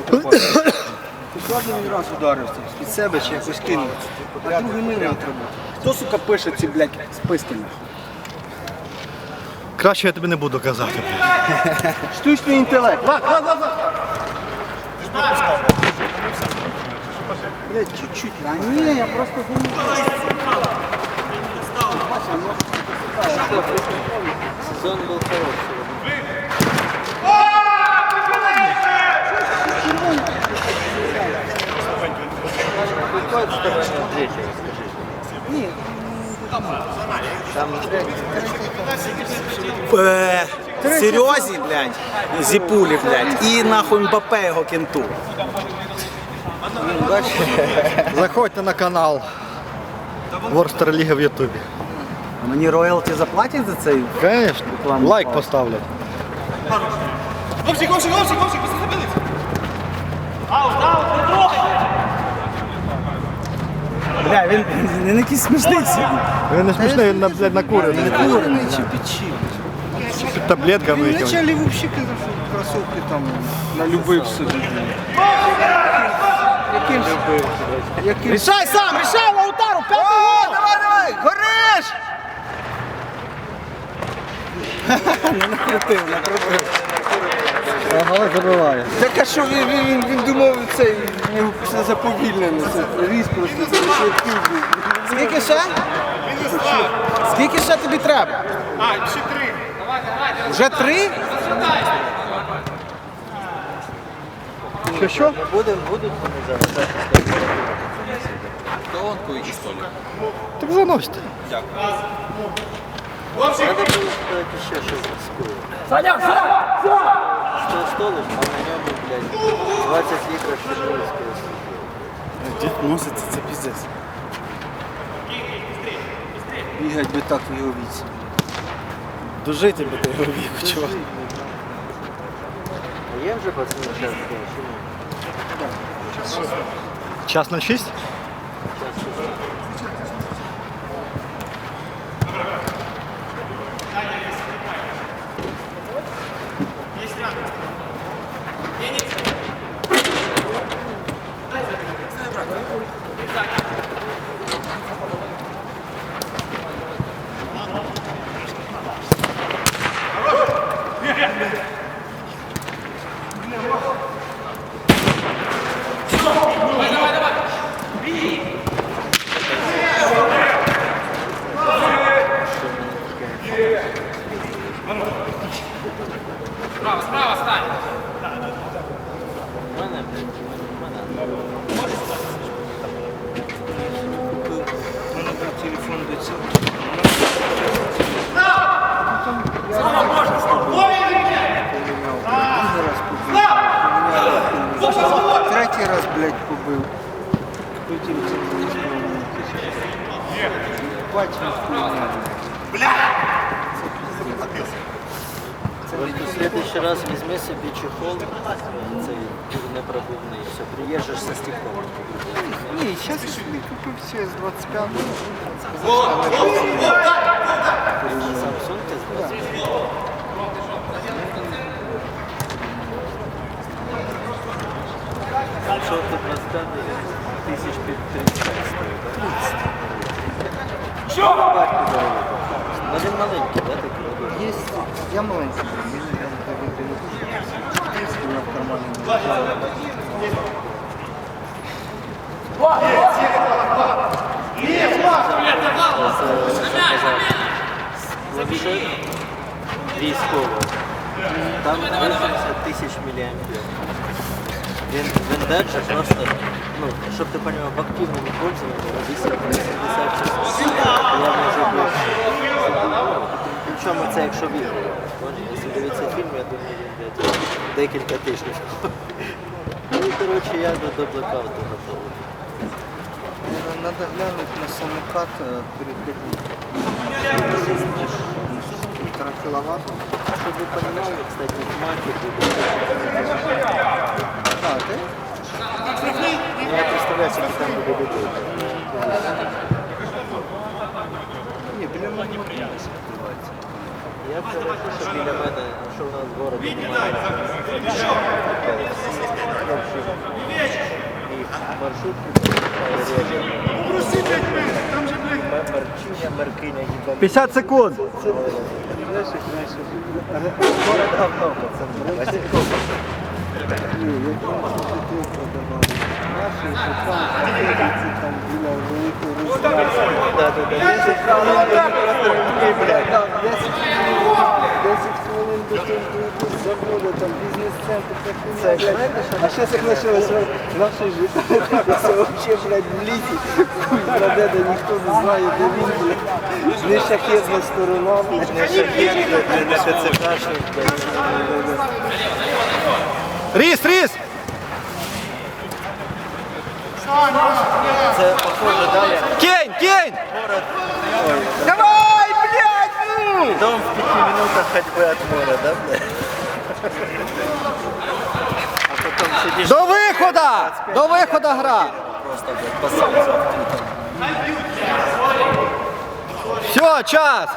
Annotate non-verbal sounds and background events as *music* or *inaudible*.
отрубати. Ти раз ударився під себе чи якось кинув. А другий не треба. Хто, сука, пише ці, блядь, списки? нахуй? Краще я тобі не буду казати. Штучний інтелект. Блядь, чуть-чуть. А ні, я просто думаю. Сезон был хороший. Ні, Е, Серйозі, блядь, зіпулі, блядь, і нахуй Мбапе його кенту. Заходьте на канал Ворстер Ліга в Ютубі. Мені роялті заплатять за цей? Звісно, лайк поставлять. Хлопчик, хлопчик, хлопчик, хлопчик, після забились. Бля, він, він якийсь смішний сьогодні. Він не смішний, він на, блядь, накурений. курений чи печі. Таблетками. Він якимось. вначале вообще казав, що кросовки там налюбив собі. Яким? Яким? Рішай сам, рішай, Лаутару, п'ятий гол! давай, давай, гориш! *laughs* Ага, забиває. Так а що він, він, він, він думав цей, в нього все заповільнено, це різ просто це швидкий був. Скільки ще? Скільки ще тобі треба? А, ще три. Вже три? Що що? Так заносите столик, а на ньому, блядь, 20 літрів шампурської суті. Дед носиться, это пиздец. Бігать би так в його віці. Дожити би до його віку, чувак. А є вже пацани час, чи? Час на 6? Час на 6. Третій раз, блядь, побив. Хотів це не Бачив, В следующий раз візьми собі чехол, цей непробивний, все, приїжджаєш со стеклом. Ні, зараз я собі купив все з 25 Samsung ти знаєш? Що ти 25 тисяч під 35 стоїть? Що? Ну він маленький, да, такий? Є, я маленький, мені там так не дуже. у меня в кармане. Планшет військовий. Там 80 тисяч міліампер. Він, він держить просто, ну, щоб ти понимав, в активному пользовании висить 80 часов. Я можу більше. Причому це якщо відео. Може, Якщо дивитися фільм, я думаю, він блядь, декілька тижнів. Ну і коротше я до, до блокауту готовий. Надо глянуть на самокат э, перед этим. Полтора киловатта. Щоб ви розуміли, кстати, в маркеті А, ты? Ну, я представляю, скільки там буде людей. Я вчора пишу біля мене, що у нас в городі немає. Попроси 5 метрів, там же, блядь. Марчуня, Маркиня, їбать. 50 секунд. Город говно, пацаны. Васильков. Да, да, да. 10 хвилин до того там бізнес-центр, це хуйня, блядь. А зараз як почалося наше життя, *laughs* це взагалі, блядь, в лісі. Хуй знаде, де ніхто не знає, де він, блядь. Не шахетна сторона, блядь. Не шахет, блядь, не ТЦКшник, блядь. Ріс, ріс! Це похоже, да, як Кінь, кінь! город. Давай, блядь! Дом в пяти минутах ходьбы от моря, да, блядь? До виходу! До виходу гра! Все, час!